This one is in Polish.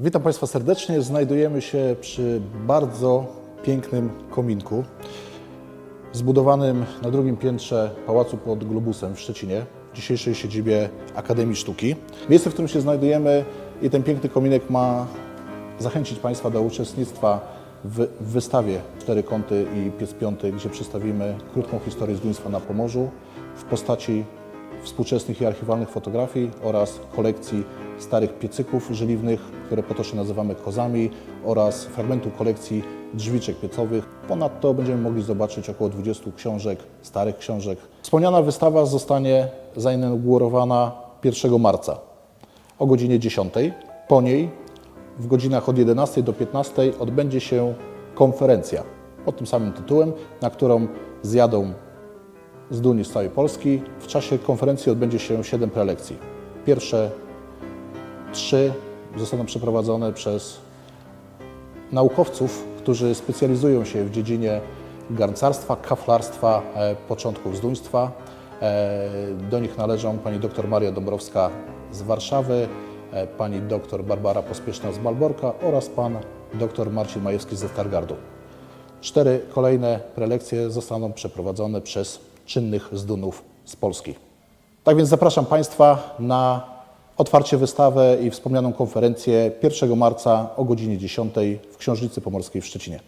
Witam Państwa serdecznie. Znajdujemy się przy bardzo pięknym kominku zbudowanym na drugim piętrze Pałacu pod Globusem w Szczecinie, dzisiejszej siedzibie Akademii Sztuki. Miejsce, w którym się znajdujemy i ten piękny kominek ma zachęcić Państwa do uczestnictwa w w wystawie Cztery Kąty i Piec Piąty, gdzie przedstawimy krótką historię zduństwa na Pomorzu w postaci współczesnych i archiwalnych fotografii oraz kolekcji starych piecyków żeliwnych, które potocznie nazywamy kozami oraz fragmentu kolekcji drzwiczek piecowych. Ponadto będziemy mogli zobaczyć około 20 książek, starych książek. Wspomniana wystawa zostanie zainaugurowana 1 marca o godzinie 10. Po niej w godzinach od 11 do 15 odbędzie się konferencja pod tym samym tytułem, na którą zjadą z Duni z całej Polski. W czasie konferencji odbędzie się 7 prelekcji. Pierwsze trzy zostaną przeprowadzone przez naukowców, którzy specjalizują się w dziedzinie garncarstwa, kaflarstwa, e, początków zduństwa. E, Do nich należą pani dr Maria Dąbrowska z Warszawy, e, pani dr Barbara Pospieszna z Malborka oraz pan dr Marcin Majewski ze Stargardu. Cztery kolejne prelekcje zostaną przeprowadzone przez czynnych zdunów z Polski. Tak więc zapraszam Państwa na otwarcie wystawę i wspomnianą konferencję 1 marca o godzinie 10 w Książnicy Pomorskiej w Szczecinie.